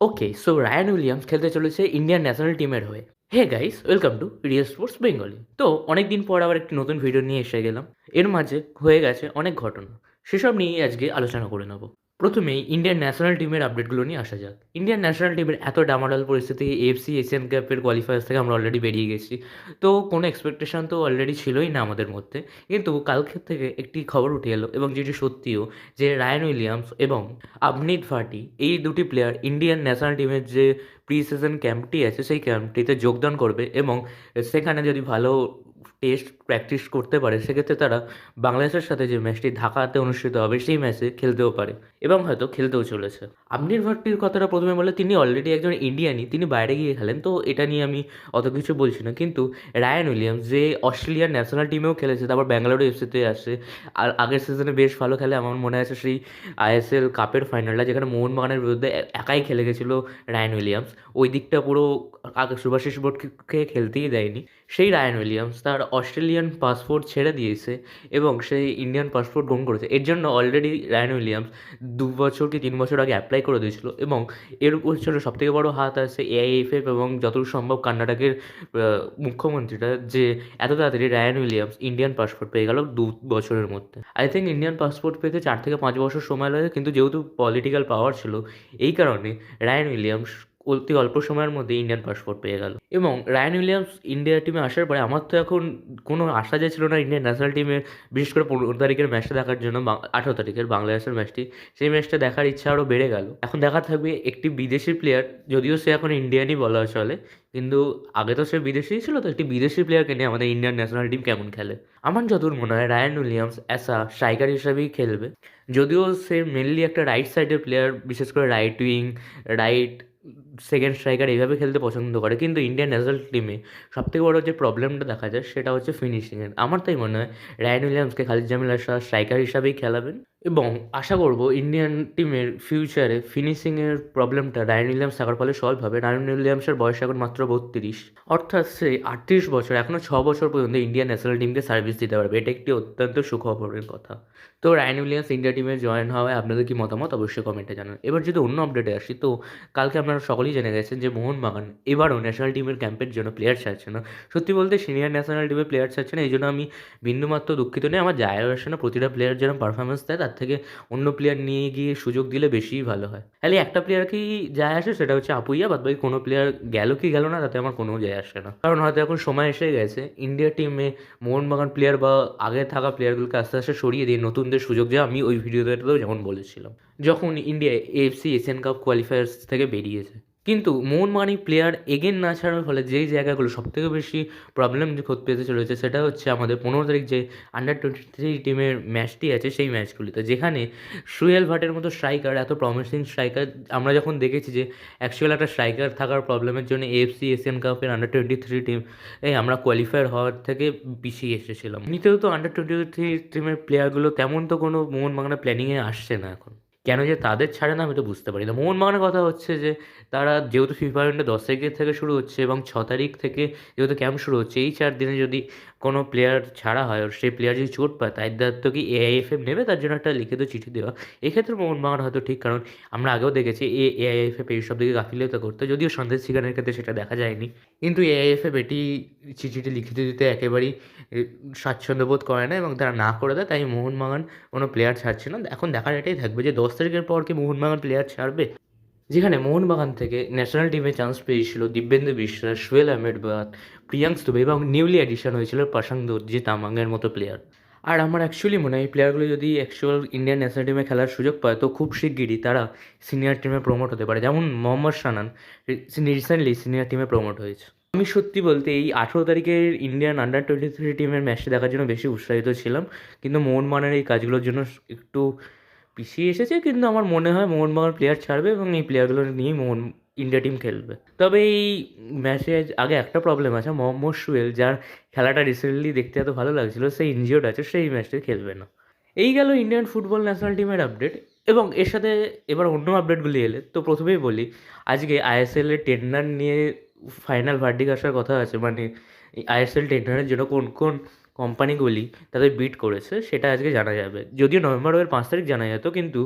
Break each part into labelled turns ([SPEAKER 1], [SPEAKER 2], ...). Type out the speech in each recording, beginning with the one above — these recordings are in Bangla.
[SPEAKER 1] ওকে সো রায়ান উইলিয়ামস খেলতে চলেছে ইন্ডিয়ান ন্যাশনাল টিমের হয়ে। Hey guys welcome to real sports Bengali তো অনেক দিন পর আবার একটি নতুন ভিডিও নিয়ে এসে গেলাম। এর মাঝে হয়ে গেছে অনেক ঘটনা। সেসব নিয়ে আজকে আলোচনা করে নেব। প্রথমেই ইন্ডিয়ান ন্যাশনাল টিমের আপডেটগুলো নিয়ে আসা যাক। ইন্ডিয়ান ন্যাশনাল টিমের এত ডামাডাল পরিস্থিতি এফসি এশিয়ান কাপের কোয়ালিফায়ার্স থেকে আমরা অলরেডি বেরিয়ে গেছি। তো কোনো এক্সপেকটেশন তো অলরেডি ছিলই না আমাদের মধ্যে। কিন্তু কালকে থেকে একটি খবর উঠে এলো এবং যেটি সত্যিও যে রায়ান উইলিয়ামস এবং আবনিত ভাটি এই দুটি প্লেয়ার ইন্ডিয়ান ন্যাশনাল টিমের যে প্রি সিজন ক্যাম্পটি আছে, সেই ক্যাম্পটিতে যোগদান করবে এবং সেখানে যদি ভালো টেস্ট প্র্যাকটিস করতে পারে, সেক্ষেত্রে তারা বাংলাদেশের সাথে যে ম্যাচটি ঢাকাতে অনুষ্ঠিত হবে, সেই ম্যাচে খেলতেও পারে এবং হয়তো খেলতেও চলেছে। আবনির ভাট্টির কথাটা প্রথমে বলে, তিনি অলরেডি একজন ইন্ডিয়ানই তিনি বাইরে গিয়ে খেলেন, তো এটা নিয়ে আমি অত কিছু বলছি না। কিন্তু রায়ান উইলিয়ামস যে অস্ট্রেলিয়ার ন্যাশনাল টিমেও খেলেছে, তারপর ব্যাঙ্গালোর এফসিতে আসে, আর আগের সিজনে বেশ ভালো খেলে, আমার মনে আছে সেই আইএসএল কাপের ফাইনালটা যেখানে মোহনবাগানের বিরুদ্ধে একাই খেলে গেছিল রায়ান উইলিয়ামস ওই দিকটা পুরো আগে সুভাষিস বোর্ডকে খেলতেই দেয়নি। সেই রায়ান উইলিয়ামস তার অস্ট্রেলিয়ান পাসপোর্ট ছেড়ে দিয়েছে এবং সেই ইন্ডিয়ান পাসপোর্ট গ্রহণ করেছে। এর জন্য অলরেডি রায়ান উইলিয়ামস দু বছর কি তিন বছর আগে অ্যাপ্লাই করে দিয়েছিল এবং এর পেছনে সবথেকে বড় হাত আছে এআইএফএফ এবং যতদূর সম্ভব কর্ণাটকের মুখ্যমন্ত্রীটা যে এত তাড়াতাড়ি রায়ান উইলিয়ামস ইন্ডিয়ান পাসপোর্ট পেয়ে গেল দু বছরের মধ্যে। আই থিঙ্ক ইন্ডিয়ান পাসপোর্ট পেতে চার থেকে পাঁচ বছর সময় লাগে, কিন্তু যেহেতু পলিটিক্যাল পাওয়ার ছিল, এই কারণে রায়ান উইলিয়ামস অতি অল্প সময়ের মধ্যে ইন্ডিয়ান পাসপোর্ট পেয়ে গেল। এবং রায়ান উইলিয়ামস ইন্ডিয়া টিমে আসার পরে আমার তো এখন কোনো আশা যে ছিল না ইন্ডিয়ান ন্যাশনাল টিমে বিশেষ করে পনেরো তারিখের ম্যাচটা দেখার জন্য আঠারো তারিখের বাংলাদেশের ম্যাচটি সেই ম্যাচটা দেখার ইচ্ছা আরও বেড়ে গেল। এখন দেখা থাকবে একটি বিদেশি প্লেয়ার যদিও সে এখন ইন্ডিয়ানই বলা চলে, কিন্তু আগে তো সে বিদেশি ছিল, তো একটি বিদেশি প্লেয়ারকে নিয়ে আমাদের ইন্ডিয়ান ন্যাশনাল টিম কেমন খেলে? আমার যতদূর মনে হয় রায়ান উইলিয়ামস অ্যাসা স্ট্রাইকার হিসাবেই খেলবে। যদিও সে মেনলি একটা রাইট সাইডের প্লেয়ার বিশেষ করে right wing right second striker এইভাবে খেলতে পছন্দ করে, কিন্তু ইন্ডিয়ান ন্যাশনাল টিমে সবথেকে বড় যে প্রবলেমটা দেখা যায় সেটা হচ্ছে ফিনিশিংয়ের আমার তাই মনে হয় রায়ান উইলিয়ামসকে খালিদ জামিল আশা স্ট্রাইকার হিসাবেই খেলাবেন। এবং আশা করব ইন্ডিয়ান টিমের ফিউচারে ফিনিশিংয়ের প্রবলেমটা রায়ান উইলিয়ামস থাকার ফলে সলভ হবে। রায়ান উইলিয়ামসের বয়স এখন মাত্র বত্রিশ। অর্থাৎ সে আটত্রিশ বছর এখনও ছ বছর পর্যন্ত ইন্ডিয়ান ন্যাশনাল টিমকে সার্ভিস দিতে পারবে। এটা একটি অত্যন্ত সুখবরের কথা। তো রায়ান উইলিয়ামস ইন্ডিয়া টিমে জয়েন হওয়ায় আপনাদের কি মতামত? অবশ্যই কমেন্টে জানান। এবার যদি অন্য আপডেটে আসি, তো কালকে আপনারা সকলেই জেনে গেছেন যে মোহনবাগান এবারও ন্যাশনাল টিমের ক্যাম্পের জন্য প্লেয়ার ছাড়ছে না। সত্যি বলতে সিনিয়র ন্যাশনাল টিমের প্লেয়ার ছাড়ছে না, এই জন্য আমি বিন্দুমাত্র দুঃখিত নেই। আমার যায় আসে না, প্রতিটা প্লেয়ার যেন পারফরমেন্স দেয়, তার থেকে অন্য প্লেয়ার নিয়ে গিয়ে সুযোগ দিলে বেশিই ভালো হয়। তাহলে একটা প্লেয়ারকেই যায় আসে, সেটা হচ্ছে আপুইয়া বাদ বাকি কোনো প্লেয়ার গেল কি গেল না, তাতে আমার কোনো যায় আসে না। কারণ হয়তো এখন সময় এসে গেছে ইন্ডিয়া টিমে মোহনবাগান প্লেয়ার বা আগে থাকা প্লেয়ারগুলোকে আস্তে আস্তে সরিয়ে দিয়ে নতুনদের সুযোগ দেওয়া, আমি ওই ভিডিওটাতেও যেমন বলেছিলাম। যখন India AFC Asian cup qualifiers থেকে বেরিয়েছে কিন্তু মোহনবাগানি প্লেয়ার এগেন না ছাড়ার ফলে যেই জায়গাগুলো সবথেকে বেশি প্রবলেম খোঁজ পেতে চলেছে সেটা হচ্ছে আমাদের পনেরো তারিখ যে আন্ডার টোয়েন্টি থ্রি টিমের ম্যাচটি আছে সেই ম্যাচগুলিতে যেখানে সুয়েল ভাটের মতো স্ট্রাইকার এত প্রমিসিং স্ট্রাইকার আমরা যখন দেখেছি যে অ্যাকচুয়াল একটা স্ট্রাইকার থাকার প্রবলেমের জন্য এএফসি এশিয়ান কাপের আন্ডার টোয়েন্টি থ্রি টিম এই আমরা কোয়ালিফায়ার হওয়ার থেকে পিছিয়ে এসেছিলাম। নিতেও তো আন্ডার টোয়েন্টি থ্রি টিমের প্লেয়ারগুলো তেমন তো কোনো মোহনবাগানের প্ল্যানিংয়ে আসছে না এখন। কেন যে তাদের ছাড়ে না আমি তো বুঝতে পারি না। মোহনবাগানের কথা হচ্ছে যে, তারা যেহেতু ফিফা ইভেন্টে দশ তারিখের থেকে শুরু হচ্ছে এবং ছ তারিখ থেকে যেহেতু ক্যাম্প শুরু হচ্ছে, এই চার দিনে যদি কোনো প্লেয়ার ছাড়া হয় সেই প্লেয়ার যদি চোট পায় তার দায়িত্ব কি এআইএফএফ নেবে? তার জন্য একটা লিখিত চিঠি দেওয়া। এক্ষেত্রে মোহনবাগান হয়তো ঠিক, কারণ আমরা আগেও দেখেছি এ এআইএফএফ এইসব দিকে গাফিলতা করতে, যদিও সন্দেশ শিকারের ক্ষেত্রে সেটা দেখা যায়নি। কিন্তু এআইএফএফ এটি চিঠিটি লিখিত দিতে একেবারেই স্বাচ্ছন্দ্য বোধ করে না এবং তারা না করে দেয়, তাই মোহনবাগান কোনো প্লেয়ার ছাড়ছে না। এখন দেখার এটাই থাকবে যে দশ তারিখের পর কি মোহনবাগান প্লেয়ার ছাড়বে? যেখানে মোহনবাগান থেকে ন্যাশনাল টিমে চান্স পেয়েছিল দিব্যেন্দু বিশ্বাস, সোহেল আহমেদবাদ প্রিয়াংশ দুবে এবং নিউলি অ্যাডিশন হয়েছিল পাশাং দর্জি তামাংয়ের মতো প্লেয়ার আর আমার অ্যাকচুয়ালি মনে হয় এই প্লেয়ারগুলো যদি অ্যাকচুয়াল ইন্ডিয়ান ন্যাশনাল টিমে খেলার সুযোগ পায়, তো খুব শিগগিরই তারা সিনিয়র টিমে প্রমোট হতে পারে। যেমন মোহাম্মদ সানান রিসেন্টলি সিনিয়র টিমে প্রমোট হয়েছে। আমি সত্যি বলতে এই আঠেরো তারিখের ইন্ডিয়ান আন্ডার টোয়েন্টি থ্রি টিমের ম্যাচটা দেখার জন্য বেশি উৎসাহিত ছিলাম। কিন্তু মোহনবাগানের এই কাজগুলোর জন্য একটু পিছিয়ে এসেছে, কিন্তু আমার মনে হয় মোহনবাগান প্লেয়ার ছাড়বে এবং এই প্লেয়ারগুলো নিয়েই মোহন ইন্ডিয়া টিম খেলবে। তবে এই ম্যাচে আগে একটা প্রবলেম আছে মোহাম্মদ সুয়েল যার খেলাটা রিসেন্টলি দেখতে এত ভালো লাগছিল সেই ইনজিওর্ড আছে সেই ম্যাচটা খেলবে না। এই গেল ইন্ডিয়ান ফুটবল ন্যাশনাল টিমের আপডেট এবং এর সাথে এবার অন্য আপডেটগুলি এলে, তো প্রথমেই বলি, আজকে আইএসএল এর টেন্ডার নিয়ে ফাইনাল ভার্ডিক আসার কথা আছে মানে আইএসএল টেন্ডারের জন্য কোন কোন কোম্পানিগুলি তাদের বিট করেছে, সেটা আজকে জানা যাবে। যদিও নভেম্বরের পাঁচ তারিখ জানা যেত, কিন্তু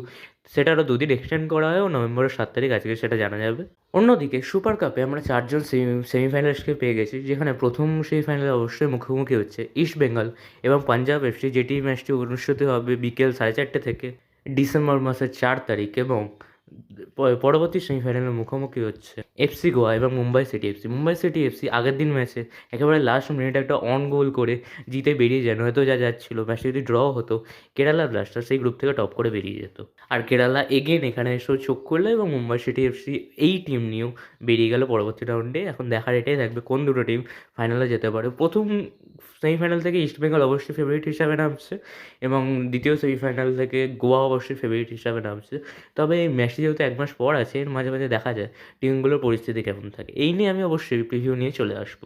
[SPEAKER 1] সেটা আরও দুদিন এক্সটেন্ড করা হয় ও নভেম্বরের সাত তারিখ আজকে সেটা জানা যাবে। অন্যদিকে সুপার কাপে আমরা চারজন সেমি সেমিফাইনালিস্টকে পেয়ে গেছি, যেখানে প্রথম সেমিফাইনালে অবশ্যই মুখোমুখি হচ্ছে ইস্ট বেঙ্গল এবং পাঞ্জাব এফসি যেটি ম্যাচটি অনুষ্ঠিত হবে বিকেল সাড়ে চারটে থেকে ডিসেম্বর মাসের চার তারিখ এবং পরবর্তী সেমিফাইনালে মুখোমুখি হচ্ছে এফসি গোয়া এবং Mumbai city FC Mumbai city FC আগের দিন ম্যাচে একেবারে লাস্ট মিনিটে একটা অন গোল করে জিতে বেরিয়ে যায় হয়তো যা যাচ্ছিল। ম্যাচটা যদি ড্র হতো কেরালা ব্লাস্টার সেই গ্রুপ থেকে টপ করে বেরিয়ে যেত। আর কেরালা এগেন এখানে এসেও চোখ করল এবং মুম্বাই সিটি এফসি এই টিম নিয়েও বেরিয়ে গেল পরবর্তী রাউন্ডে এখন দেখার এটাই থাকবে কোন দুটো টিম ফাইনালে যেতে পারে। প্রথম সেমিফাইনাল থেকে ইস্ট বেঙ্গল অবশ্যই ফেভারিট হিসাবে নামছে এবং দ্বিতীয় সেমিফাইনাল থেকে গোয়া অবশ্যই ফেভারিট হিসাবে নামছে। তবে এই ম্যাচটি যেহেতু এক মাস পর আছে, এর মাঝে মাঝে দেখা যায় টিমগুলোর পরিস্থিতি কেমন থাকে। এই নিয়ে আমি অবশ্যই প্রিভিউ নিয়ে চলে আসব।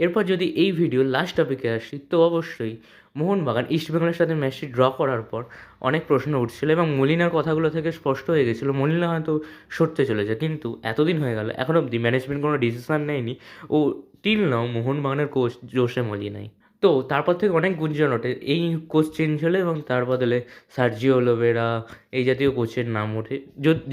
[SPEAKER 1] এরপর যদি এই ভিডিও লাস্ট টপিকে আসি, তো অবশ্যই মোহনবাগান ইস্টবেঙ্গলের সাথে ম্যাচটি ড্র করার পর অনেক প্রশ্ন উঠছিল এবং মলিনার কথাগুলো থেকে স্পষ্ট হয়ে গেছিল। মলিনা হয়তো সরতে চলেছে, কিন্তু এতদিন হয়ে গেল, এখন অবধি ম্যানেজমেন্ট কোনো ডিসিশন নেয়নি। ও টিল নাও মোহনবাগানের কোচ জোসে মলিনাই। তো তারপর থেকে অনেক গুঞ্জন ওঠে। এই কোচ চেঞ্জ হলে এবং তার বদলে সার্জিও লোবেরা এই জাতীয় কোচের নাম ওঠে।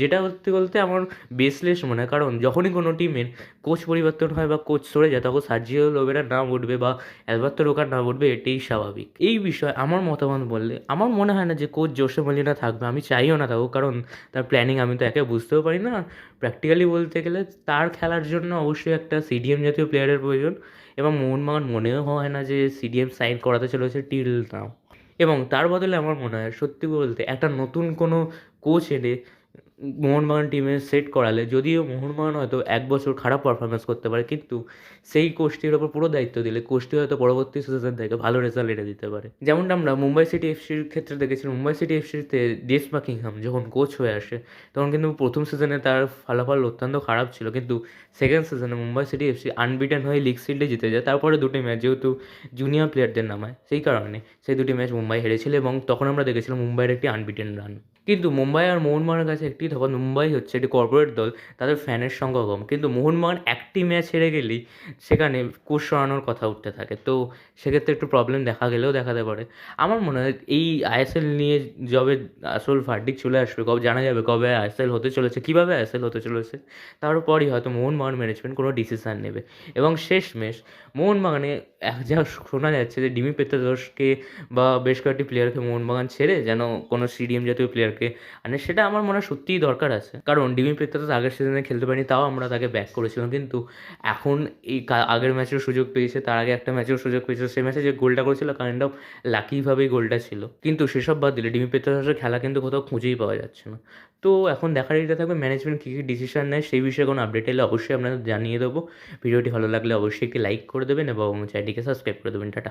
[SPEAKER 1] যেটা বলতে বলতে আমার বেসলেস মনে হয়। কারণ যখনই কোনো টিমের কোচ পরিবর্তন হয় বা কোচ সরে যায়, তখন সার্জিও লোবেরার নাম উঠবে বা অ্যালবার্তো রোকার নাম উঠবে, এটাই স্বাভাবিক। এই বিষয়ে আমার মতামত বললে, আমার মনে হয় না যে কোচ জোসে মলিনা থাকবে। আমি চাইও না থাকুক, কারণ তার প্ল্যানিং আমি তো একে বুঝতেও পারি না। প্র্যাকটিক্যালি বলতে গেলে, তার খেলার জন্য অবশ্যই একটা সিডিএম জাতীয় প্লেয়ারের প্রয়োজন। এবং মোহনবাগান মনেও হয় না যে সিডিএম সাইন করাতে চলেছে টিল নাও। এবং তার বদলে আমার মনে হয়, সত্যি বলতে একটা নতুন কোনো কোচ এনে মোহনবাগান টিমে সেট করালে যদিও মোহনবাগান হয়তো এক বছর খারাপ পারফরমেন্স করতে পারে, কিন্তু সেই কোচটির ওপর পুরো দায়িত্ব দিলে কোচটি হয়তো পরবর্তী সিজন থেকে ভালো রেজাল্ট এনে দিতে পারে। যেমনটা আমরা মুম্বাই সিটি এফসির ক্ষেত্রে দেখেছি, মুম্বাই সিটি এফসিতে জেস বাকিংহাম যখন কোচ হয়ে আসে, তখন কিন্তু প্রথম সিজনে তার ফলাফল অত্যন্ত খারাপ ছিল, কিন্তু সেকেন্ড সিজনে মুম্বাই সিটি এফসি আনবিটেন হয়ে লিগ সিল্ডে জিতে যায়। তারপরে দুটি ম্যাচ যেহেতু জুনিয়র প্লেয়ারদের নামায় সেই কারণে সেই দুটি ম্যাচ মুম্বাই হেরেছিল এবং তখন আমরা দেখেছিলাম মুম্বাইয়ের একটি আনবিটেন রান কিন্তু মুম্বাই আর মোহনবাগানের কাছে একটি তফাৎ, মুম্বাই হচ্ছে একটি কর্পোরেট দল, তাদের ফ্যানের সংখ্যা কম। কিন্তু মোহনবাগান একটি ম্যাচ হেরে গেলেই সেখানে কোচ সরানোর কথা উঠতে থাকে। তো সেক্ষেত্রে একটু প্রবলেম দেখা গেলেও দেখাতে পারে। আমার মনে হয় এই আইএসএল নিয়ে যবে আসল ভার্ডিক চলে আসবে, কবে জানা যাবে কবে আইএসএল হতে চলেছে, কীভাবে আইএসএল হতে চলেছে, তারপরই হয়তো মোহনবাগান ম্যানেজমেন্ট কোনো ডিসিশান নেবে। এবং শেষ শেষমেশ মোহনবাগানে এক যা শোনা যাচ্ছে যে ডিমি পেত্রাদোসকে বা বেশ কয়েকটি প্লেয়ারকে মোহনবাগান ছেড়ে যেন কোনো সিডিএম জাতীয় প্লেয়ারকে মানে সেটা আমার মনে হয় সত্যিই দরকার আছে। কারণ ডিমি পেত্রাদোস আগের সিজনে খেলতে পারেনি, তাও আমরা তাকে ব্যাক করেছিলাম। কিন্তু এখন এই আগের ম্যাচের সুযোগ পেয়েছে, তার আগে একটা ম্যাচের সুযোগ পেয়েছে। সেই ম্যাচে যে গোলটা করেছিল কাইন্ড অফ লাকিভাবেই গোলটা ছিল। কিন্তু সেসব বাদ দিলে ডিমি পেত্রাদোসের খেলা কিন্তু কোথাও খুঁজেই পাওয়া যাচ্ছে না। তো এখন দেখার এটা থাকবে ম্যানেজমেন্ট কী কী ডিসিশন নেয় সেই বিষয়ে কোনো আপডেট এলে অবশ্যই আপনাদের জানিয়ে দেবো। ভিডিওটি ভালো লাগলে অবশ্যই একটি লাইক করে দেবেন এবং চ্যানেলটিকে সাবস্ক্রাইব করে দেবেন। টাটা।